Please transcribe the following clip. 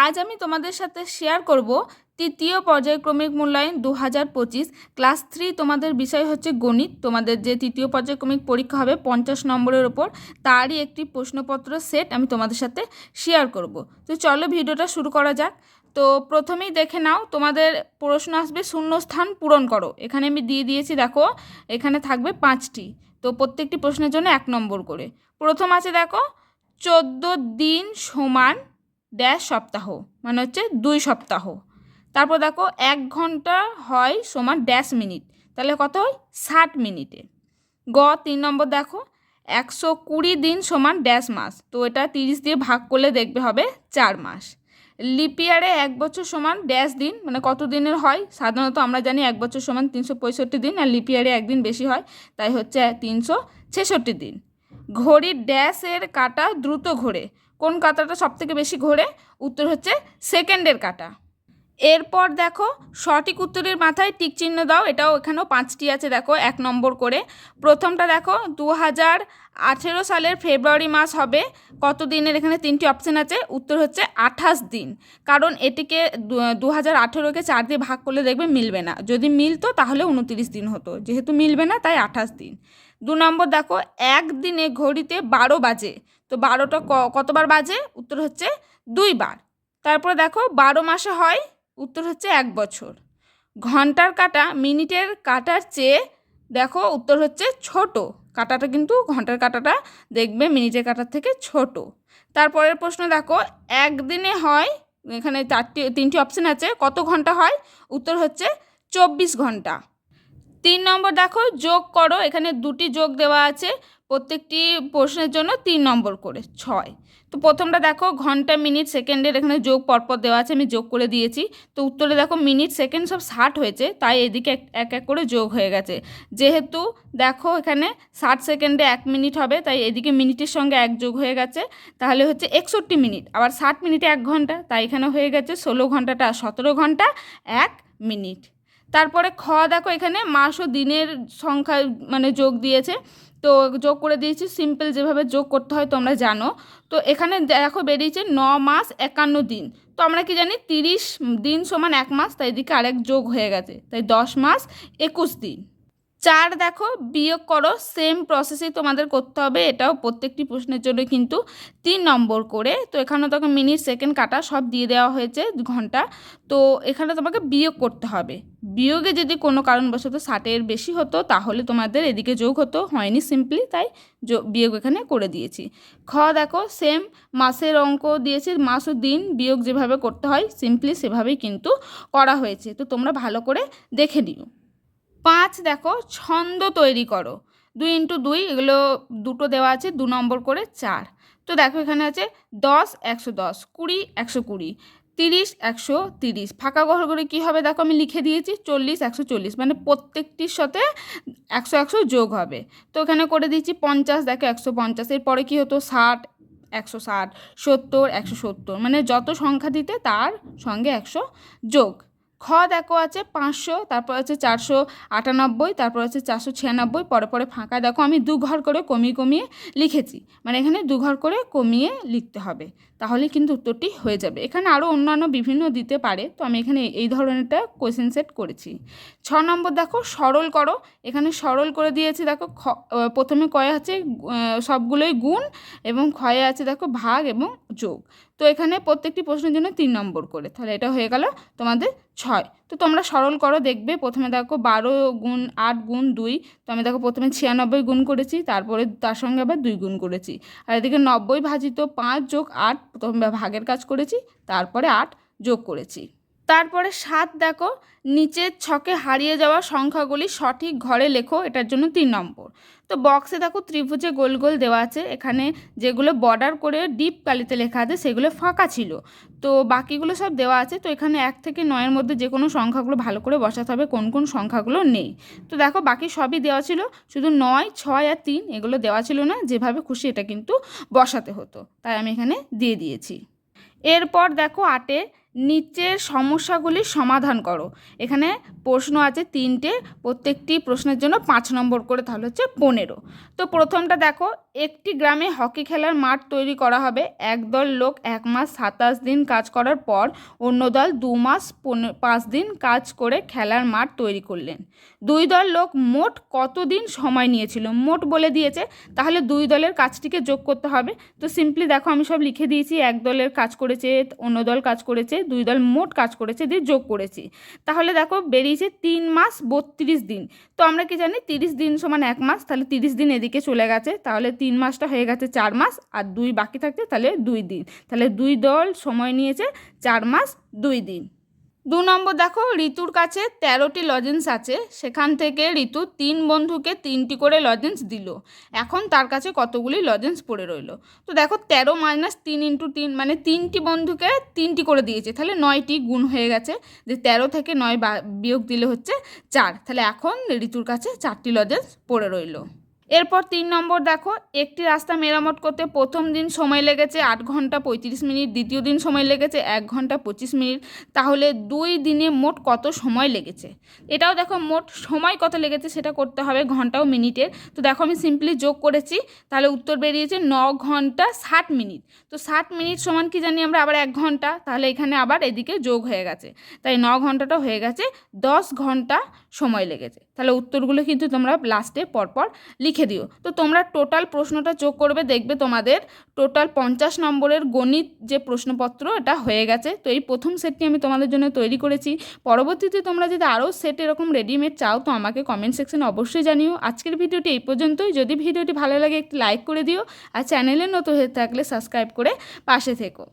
আজ আমি তোমাদের সাথে শেয়ার করব তৃতীয় পর্যায়ক্রমিক মূল্যায়ন দু হাজার পঁচিশ ক্লাস থ্রি তোমাদের বিষয় হচ্ছে গণিত। তোমাদের যে তৃতীয় পর্যায়ক্রমিক পরীক্ষা হবে পঞ্চাশ নম্বরের ওপর, তারই একটি প্রশ্নপত্র সেট আমি তোমাদের সাথে শেয়ার করব। তো চলো ভিডিওটা শুরু করা যাক। তো প্রথমেই দেখে নাও, তোমাদের প্রশ্ন আসবে শূন্যস্থান পূরণ করো। এখানে আমি দিয়ে দিয়েছি, দেখো, এখানে থাকবে পাঁচটি। তো প্রত্যেকটি প্রশ্নের জন্য এক নম্বর করে। প্রথম আছে, দেখো, চোদ্দ দিন সমান ড্যাশ সপ্তাহ মানে হচ্ছে দুই সপ্তাহ। তারপর দেখো এক ঘণ্টা হয় সমান ড্যাশ মিনিট তাহলে কত হয়? ষাট মিনিটে গ, তিন নম্বর দেখো, একশো কুড়ি দিন সমান ড্যাশ মাস, তো এটা তিরিশ দিয়ে ভাগ করলে দেখবে হবে চার মাস। লিপিয়ারে এক বছর সমান ড্যাশ দিন মানে কত দিনের হয়? সাধারণত আমরা জানি এক বছর সমান তিনশো পঁয়ষট্টি দিন, আর লিপিয়ারে একদিন বেশি হয়, তাই হচ্ছে তিনশো ছেষট্টি দিন। ঘড়ির ড্যাশের কাটা দ্রুত ঘোরে কোন কাঁটাটা সবথেকে বেশি ঘোরে? উত্তর হচ্ছে সেকেন্ডের কাঁটা। এরপর দেখো, সঠিক উত্তরের মাথায় টিক চিহ্ন দাও, এটাও এখানেও পাঁচটি আছে, দেখো, এক নম্বর করে। প্রথমটা দেখো দু হাজার আঠেরো সালের ফেব্রুয়ারি মাস হবে, কত দিনের? এখানে তিনটি অপশান আছে, উত্তর হচ্ছে আঠাশ দিন। কারণ এটিকে দু হাজার আঠেরোকে চার দিয়ে ভাগ করলে দেখবে মিলবে না। যদি মিলতো, তাহলে উনতিরিশ দিন হতো। যেহেতু মিলবে না, তাই আঠাশ দিন। দু নম্বর দেখো একদিনে ঘড়িতে বারো বাজে। তো বারোটা কতবার বাজে? উত্তর হচ্ছে দুইবার। তারপরে দেখো, বারো মাসে হয়, উত্তর হচ্ছে এক বছর। ঘণ্টার কাটা, মিনিটের কাটার চেয়ে দেখো, উত্তর হচ্ছে ছোট। কাটাটা কিন্তু, ঘণ্টার কাটাটা দেখবে মিনিটের কাটার থেকে ছোট। তারপরের প্রশ্ন দেখো, একদিনে হয়, এখানে চারটি, তিনটি অপশান আছে, কত ঘণ্টা হয়? উত্তর হচ্ছে চব্বিশ ঘণ্টা। তিন নম্বর দেখো, যোগ করো, এখানে দুটি যোগ দেওয়া আছে, প্রত্যেকটি প্রশ্নের জন্য তিন নম্বর করে, ছয়। তো প্রথমটা দেখো, ঘণ্টা, মিনিট, সেকেন্ডের এখানে যোগ পরপর দেওয়া আছে, আমি যোগ করে দিয়েছি। তো উত্তরে দেখো, মিনিট, সেকেন্ড সব ষাট হয়েছে, তাই এদিকে এক এক করে যোগ হয়ে গেছে। যেহেতু দেখো, এখানে ষাট সেকেন্ডে এক মিনিট হবে, তাই এদিকে মিনিটের সঙ্গে এক যোগ হয়ে গেছে, তাহলে হচ্ছে একষট্টি মিনিট। আবার ষাট মিনিটে এক ঘণ্টা, তাই এখানে হয়ে গেছে, ষোলো ঘন্টাটা, সতেরো ঘণ্টা, এক মিনিট। তারপরে খ দেখো এখানে মাস ও দিনের সংখ্যা মানে যোগ দিয়েছে। তো যোগ করে দিয়েছি সিম্পল যেভাবে যোগ করতে হয় তোমরা জানো। তো এখানে দেখো বেরিয়েছে ন মাস একান্ন দিন। তো আমরা কি জানি তিরিশ দিন সমান এক মাস, তাই এদিকে আরেক যোগ হয়ে গেছে। তাই দশ মাস একুশ দিন। চার দেখো, বিয়োগ করো সেম প্রসেসেই তোমাদের করতে হবে, এটাও প্রত্যেকটি প্রশ্নের জন্য কিন্তু তিন নম্বর করে। তো এখানে তোমাকে মিনিট সেকেন্ড কাটা সব দিয়ে দেওয়া হয়েছে ঘণ্টা। তো এখানে তোমাকে বিয়োগ করতে হবে। বিয়োগে যদি কোনো কারণবশত ষাটের বেশি হতো, তাহলে তোমাদের এদিকে যোগ হতো, হয়নি সিম্পলি তাই বিয়োগ এখানে করে দিয়েছি। খ দেখো সেম মাসের অঙ্ক দিয়েছি, মাস ও দিন বিয়োগ যেভাবে করতে হয় সিম্পলি সেভাবেই কিন্তু করা হয়েছে। তো তোমরা ভালো করে দেখে নিও। পাঁচ দেখো, ছন্দ তৈরি করো। দুই ইন্টু দুই, এগুলো দুটো দেওয়া আছে, দু নম্বর করে চার। তো দেখো এখানে আছে, দশ একশো দশ, কুড়ি একশো কুড়ি, তিরিশ একশো তিরিশ। ফাঁকা ঘর করে কী হবে দেখো, আমি লিখে দিয়েছি, চল্লিশ একশো চল্লিশ মানে প্রত্যেকটির সাথে একশো একশো যোগ হবে। তো এখানে করে দিয়েছি পঞ্চাশ, দেখো একশো পঞ্চাশ, এরপরে কী হতো, ষাট একশো ষাট, সত্তর একশো সত্তর মানে যত সংখ্যা দিতে তার সঙ্গে একশো যোগ। খ দেখো আছে পাঁচশো, তারপর আছে চারশো আটানব্বই, তারপর আছে চারশো ছিয়ানব্বই, পরে পরে ফাঁকা দেখো। আমি দু ঘর করে কমিয়ে কমিয়ে লিখেছি। মানে এখানে দু ঘর করে কমিয়ে লিখতে হবে। তাহলে কিন্তু উত্তরটি হয়ে যাবে। এখানে আরও অন্যান্য বিভিন্ন দিতে পারে, তো আমি এখানে এই ধরনেরটা কোয়েশ্চেন সেট করেছি। ছ নম্বর দেখো, সরল করো। এখানে সরল করে দিয়েছি, দেখো, খ প্রথমে কয়ে আছে সবগুলোই গুণ এবং ক্ষয়ে আছে, দেখো, ভাগ এবং যোগ। তো এখানে প্রত্যেকটি প্রশ্নের জন্য তিন নম্বর করে, তাহলে এটা হয়ে গেল তোমাদের ছয়। তো তোমরা সরল করো, দেখবে, প্রথমে দেখো বারো গুণ আট গুণ দুই, তো আমি দেখো প্রথমে ছিয়ানব্বই গুণ করেছি, তারপরে তার সঙ্গে আবার দুই গুণ করেছি। আর এদিকে নব্বই ভাজিত পাঁচ যোগ আট প্রথমে ভাগের কাজ করেছি তারপরে আট যোগ করেছি। তারপরে সাত দেখো, নিচের ছকে হারিয়ে যাওয়া সংখ্যাগুলি সঠিক ঘরে লেখো, এটার জন্য তিন নম্বর। তো বক্সে দেখো ত্রিভুজে গোল গোল দেওয়া আছে, এখানে যেগুলো বর্ডার করে ডিপ কালিতে লেখা আছে, সেগুলো ফাঁকা ছিল। তো বাকিগুলো সব দেওয়া আছে, তো এখানে এক থেকে নয়ের মধ্যে যে কোনো সংখ্যাগুলো ভালো করে বসাতে হবে, কোন কোন সংখ্যাগুলো নেই। তো দেখো বাকি সবই দেওয়া ছিল, শুধু নয়, ছয় আর তিন, এগুলো দেওয়া ছিল না, যেভাবে খুশি এটা কিন্তু বসাতে হতো। তাই আমি এখানে দিয়ে দিয়েছি। এরপর দেখো আটে নিচের সমস্যাগুলির সমাধান করো। এখানে প্রশ্ন আছে তিনটে, প্রত্যেকটি প্রশ্নের জন্য পাঁচ নম্বর করে তাহলে হচ্ছে পনেরো। তো প্রথমটা দেখো, একটি গ্রামে হকি খেলার মাঠ তৈরি করা হবে। একদল লোক এক মাস সাতাশ দিন কাজ করার পর অন্য দল দু মাস পাঁচ দিন কাজ করে খেলার মাঠ তৈরি করলেন। দুই দল লোক মোট কতদিন সময় নিয়েছিল? মোট বলে দিয়েছে, তাহলে দুই দলের কাজটিকে যোগ করতে হবে। তো সিম্পলি দেখো আমি সব লিখে দিয়েছি, এক দলের কাজ করেছে, অন্য দল কাজ করেছে দুই দল মোট কাজ করেছে, দিয়ে যোগ করেছি। তাহলে দেখো বেরিয়েছে তিন মাস বত্রিশ দিন। তো আমরা কি জানি তিরিশ দিন সমান এক মাস, তাহলে তিরিশ দিন এদিকে চলে গেছে। তাহলে তিন মাসটা হয়ে গেছে চার মাস, আর দুই বাকি থাকছে তাহলে দুই দিন। তাহলে দুই দল সময় নিয়েছে চার মাস, দুই দিন। দু নম্বর দেখো, ঋতুর কাছে তেরোটি লজেন্স আছে। সেখান থেকে ঋতু তিন বন্ধুকে তিনটি করে লজেন্স দিল। এখন তার কাছে কতগুলি লজেন্স পড়ে রইল? তো দেখো, তেরো মাইনাস তিন ইন্টু তিন মানে তিনটি বন্ধুকে তিনটি করে দিয়েছে। তাহলে নয়টি গুণ হয়ে গেছে। যে তেরো থেকে নয় বিয়োগ দিলে হচ্ছে চার। তাহলে এখন ঋতুর কাছে চারটি লজেন্স পড়ে রইল। এরপর তিন নম্বর দেখো, একটি রাস্তা মেরামত করতে প্রথম দিন সময় লেগেছে আট ঘণ্টা পঁয়ত্রিশ মিনিট, দ্বিতীয় দিন সময় লেগেছে এক ঘণ্টা পঁচিশ মিনিট। তাহলে দুই দিনে মোট কত সময় লেগেছে? এটাও দেখো মোট সময় কত লেগেছে সেটা করতে হবে ঘণ্টা ও মিনিটের। তো দেখো আমি সিম্পলি যোগ করেছি, তাহলে উত্তর বেরিয়েছে ন ঘণ্টা ষাট মিনিট। তো ষাট মিনিট সমান কি জানি আমরা আবার এক ঘণ্টা, তাহলে এখানে আবার এদিকে যোগ হয়ে গেছে। তাই ন ঘন্টাটা হয়ে গেছে, দশ ঘণ্টা সময় লেগেছে। তাহলে উত্তরগুলো কিন্তু তোমরা লাস্টে পরপর লিখে দিও। তো তোমরা টোটাল প্রশ্নটা যোগ করবে, দেখবে তোমাদের টোটাল পঞ্চাশ নম্বরের গণিত যে প্রশ্নপত্র, এটা হয়ে গেছে। তো এই প্রথম সেটটি আমি তোমাদের জন্য তৈরি করেছি। পরবর্তীতে তোমরা যদি আরও সেট এরকম রেডিমেড চাও, তো আমাকে কমেন্ট সেকশনে অবশ্যই জানিও। আজকের ভিডিওটি এই পর্যন্তই। যদি ভিডিওটি ভালো লাগে, একটি লাইক করে দিও। আর চ্যানেলে নতুন হয়ে থাকলে সাবস্ক্রাইব করে পাশে থেকো।